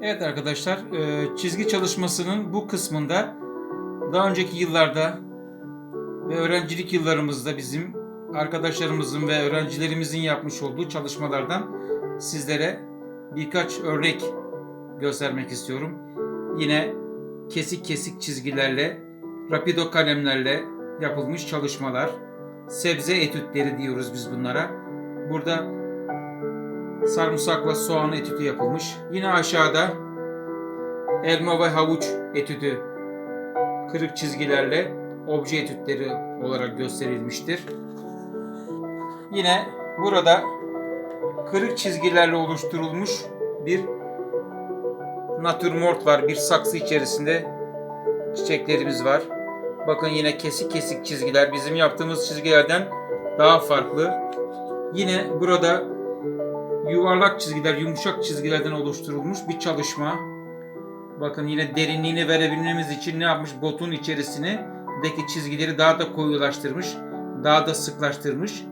Evet arkadaşlar, e, çizgi çalışmasının bu kısmında daha önceki yıllarda ve öğrencilik yıllarımızda bizim arkadaşlarımızın ve öğrencilerimizin yapmış olduğu çalışmalardan sizlere birkaç örnek göstermek istiyorum. Yine kesik kesik çizgilerle, rapido kalemlerle yapılmış çalışmalar. Sebze etütleri diyoruz biz bunlara. Burada sarımsakla soğan etüdü yapılmış. Yine aşağıda elma ve havuç etüdü kırık çizgilerle obje etütleri olarak gösterilmiştir. Yine burada kırık çizgilerle oluşturulmuş bir natürmort var. Bir saksı içerisinde çiçeklerimiz var. Bakın yine kesik kesik çizgiler bizim yaptığımız çizgilerden daha farklı. Yine burada yuvarlak çizgiler, yumuşak çizgilerden oluşturulmuş bir çalışma. Bakın yine derinliğini verebilmemiz için ne yapmış? Botun içerisine deki çizgileri daha da koyulaştırmış, daha da sıklaştırmış.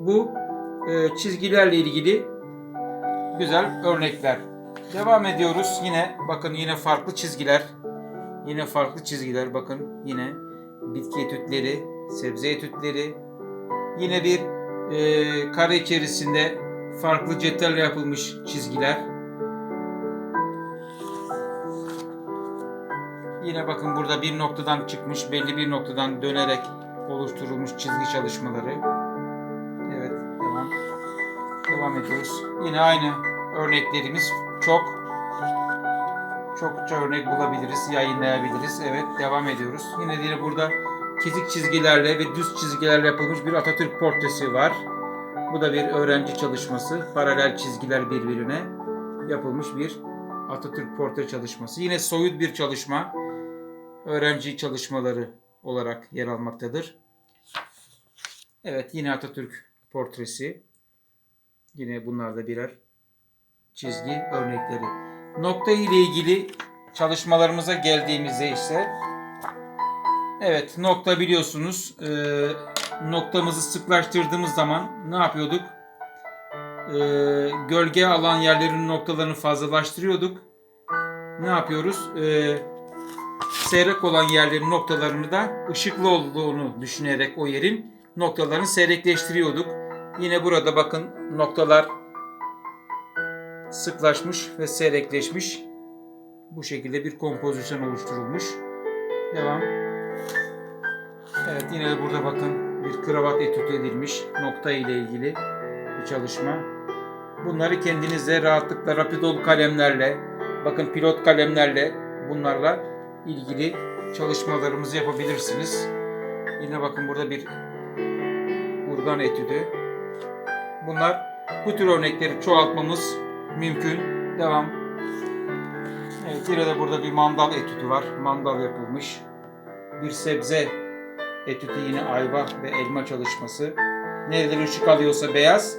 Bu e, çizgilerle ilgili güzel örnekler. Devam ediyoruz. Yine bakın yine farklı çizgiler. Yine farklı çizgiler. Bakın yine bitki etütleri, sebze etütleri. Yine bir e, kare içerisinde farklı cetvelle yapılmış çizgiler. Yine bakın burada bir noktadan çıkmış, belli bir noktadan dönerek oluşturulmuş çizgi çalışmaları. Evet, devam. Devam ediyoruz. Yine aynı örneklerimiz çok. Çokça örnek bulabiliriz, yayınlayabiliriz. Evet, devam ediyoruz. Yine yine burada kesik çizgilerle ve düz çizgilerle yapılmış bir Atatürk portresi var. Bu da bir öğrenci çalışması. Paralel çizgiler birbirine yapılmış bir Atatürk portre çalışması. Yine soyut bir çalışma. Öğrenci çalışmaları olarak yer almaktadır. Evet yine Atatürk portresi. Yine bunlar da birer çizgi örnekleri. Nokta ile ilgili çalışmalarımıza geldiğimizde ise Evet nokta biliyorsunuz e, noktamızı sıklaştırdığımız zaman ne yapıyorduk? E, gölge alan yerlerin noktalarını fazlalaştırıyorduk. Ne yapıyoruz? E, seyrek olan yerlerin noktalarını da ışıklı olduğunu düşünerek o yerin noktalarını seyrekleştiriyorduk. Yine burada bakın noktalar sıklaşmış ve seyrekleşmiş. Bu şekilde bir kompozisyon oluşturulmuş. Devam. Evet yine de burada bakın bir kravat etüt edilmiş nokta ile ilgili bir çalışma. Bunları kendinizde rahatlıkla rapidol kalemlerle, bakın pilot kalemlerle bunlarla ilgili çalışmalarımızı yapabilirsiniz. Yine bakın burada bir urgan etüdü. Bunlar bu tür örnekleri çoğaltmamız mümkün. Devam. Evet yine de burada bir mandal etüdü var. Mandal yapılmış. Bir sebze etüdü yine ayva ve elma çalışması. Nereleri ışık alıyorsa beyaz,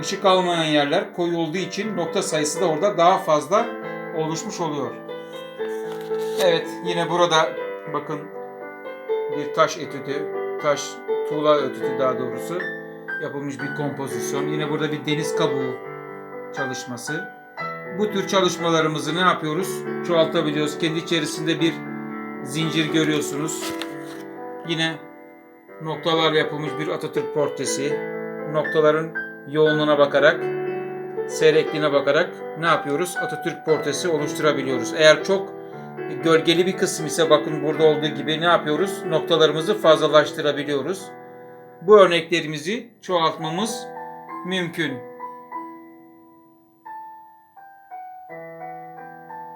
ışık almayan yerler koyu olduğu için nokta sayısı da orada daha fazla oluşmuş oluyor. Evet yine burada bakın bir taş etüdü, taş tuğla etüdü daha doğrusu yapılmış bir kompozisyon. Yine burada bir deniz kabuğu çalışması. Bu tür çalışmalarımızı ne yapıyoruz? Çoğaltabiliyoruz. Kendi içerisinde bir zincir görüyorsunuz. Yine noktalarla yapılmış bir Atatürk portresi. Noktaların yoğunluğuna bakarak, seyrekliğine bakarak ne yapıyoruz? Atatürk portresi oluşturabiliyoruz. Eğer çok gölgeli bir kısım ise bakın burada olduğu gibi ne yapıyoruz? Noktalarımızı fazlalaştırabiliyoruz. Bu örneklerimizi çoğaltmamız mümkün.